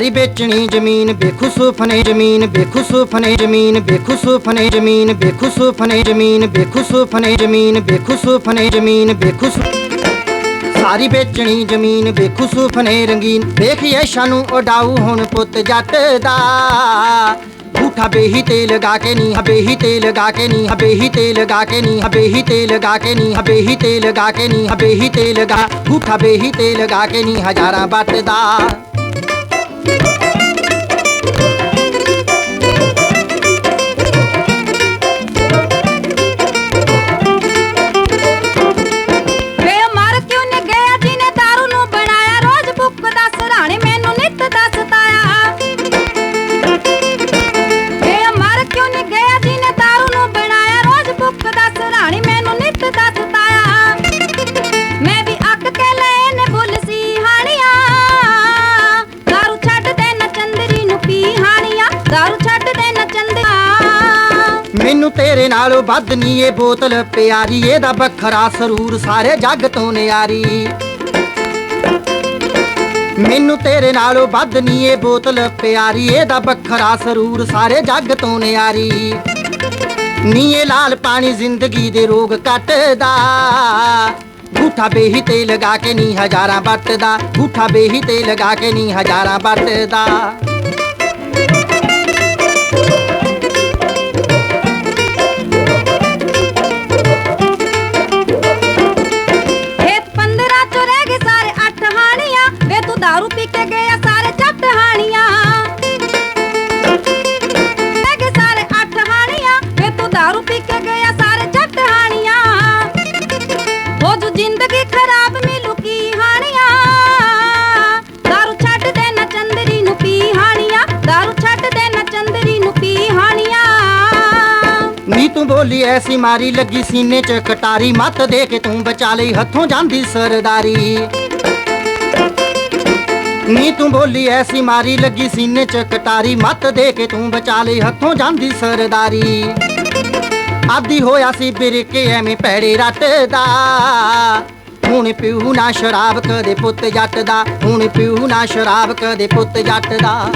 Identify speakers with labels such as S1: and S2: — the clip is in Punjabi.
S1: ਸਾਰੀ ਵੇਚਣੀ ਜ਼ਮੀਨ ਬੇਖੁਸੂਫ ਨੇ ਜ਼ਮੀਨ ਬੇਖੁਸੂਫ ਨੇ ਜ਼ਮੀਨ ਬੇਖੁਸੂਫ ਨੇ ਜ਼ਮੀਨ ਬੇਖੁਸੂਫ ਨੇ ਜ਼ਮੀਨ ਬੇਖੁਸੂਫ ਨੇ ਜ਼ਮੀਨ ਬੇਖੁਸੂਫ ਨੇ ਜ਼ਮੀਨ ਬੇਖੁਸੂਫ ਸਾਰੀ ਵੇਚਣੀ ਜ਼ਮੀਨ ਬੇਖੁਸੂਫ ਨੇ ਰੰਗੀਨ। ਵੇਖੀਏ ਸ਼ਾਨੂੰ ਉਡਾਊ ਹੁਣ ਪੁੱਤ ਜੱਟ ਦਾ। ਝੂਠਾ ਬੇਹੀ ਤੇ ਲਗਾ ਕੇ ਨੀ ਹਬੇਹੀ ਤੇ ਲਗਾ ਕੇ ਨੀ ਹਬੇਹੀ ਤੇ ਲਗਾ ਕੇ ਨੀ ਹਬੇਹੀ ਤੇ ਲਗਾ ਕੇ ਨੀ ਹਬੇਹੀ ਤੇ ਲਗਾ ਕੇ ਨੀ ਹਬੇਹੀ ਤੇ ਲਗਾ ਝੂਠਾ ਬੇਹੀ ਤੇ ਲਗਾ ਕੇ ਨੀ, ਹਜ਼ਾਰਾਂ
S2: Thank you. ਹਾਣੀਆਂ ਛੱਡ ਦੇ ਨਾ ਚੰਦਰੀ
S1: ਮੈਨੂੰ ਤੇਰੇ ਨਾਲੋਂ ਵੱਧ ਨੀ ਇਹ ਬੋਤਲ ਪਿਆਰੀ ਇਹਦਾ ਵੱਖਰਾ ਸਰੂਰ ਸਾਰੇ ਜੱਗ ਤੋਂ ਨਿਆਰੀ ਮੈਨੂੰ ਤੇਰੇ ਨਾਲੋਂ ਵੱਧ ਨੀ ਇਹ ਬੋਤਲ ਪਿਆਰੀ ਇਹਦਾ ਵੱਖਰਾ ਸਰੂਰ ਸਾਰੇ ਜੱਗ ਤੋਂ ਨਿਆਰੀ ਨੀ ਲਾਲ ਪਾਣੀ ਜ਼ਿੰਦਗੀ ਦੇ ਰੋਗ ਕੱਟਦਾ ਝੂਠਾ ਬੇਹੀ ਤੇ ਲਗਾ ਕੇ ਨੀ ਹਜ਼ਾਰਾਂ ਵਰਤਦਾ ਝੂਠਾ ਬੇਹੀ ਤੇ ਲਗਾ ਕੇ ਨੀ ਹਜ਼ਾਰਾਂ ਵਰਤਦਾ ਤੂੰ ਬੋਲੀ ਐਸੀ ਮਾਰੀ, ਲੱਗੀ ਸੀਨੇ 'ਚ ਕਟਾਰੀ। ਮੱਤ ਦੇ ਕੇ ਤੂੰ ਬਚਾ ਲਈ, ਹੱਥੋਂ ਜਾਂਦੀ ਸਰਦਾਰੀ। ਨੀ ਤੂੰ ਬੋਲੀ ਐਸੀ ਮਾਰੀ, ਲੱਗੀ ਸੀਨੇ 'ਚ ਕਟਾਰੀ। ਮੱਤ ਦੇ ਕੇ ਤੂੰ ਬਚਾ ਲਈ, ਹੱਥੋਂ ਜਾਂਦੀ ਸਰਦਾਰੀ। ਆਦੀ ਹੋਇਆ ਸੀ ਬਿਰਕੇ, ਐਵੇਂ ਪੈੜੇ ਰੱਟਦਾ ਹੁਣ ਪਿਉ ਨਾ ਸ਼ਰਾਬ ਕਦੇ ਪੁੱਤ ਜੱਟ ਦਾ, ਹੁਣ ਪਿਉ ਨਾ ਸ਼ਰਾਬ ਕਦੇ ਪੁੱਤ ਜੱਟ ਦਾ।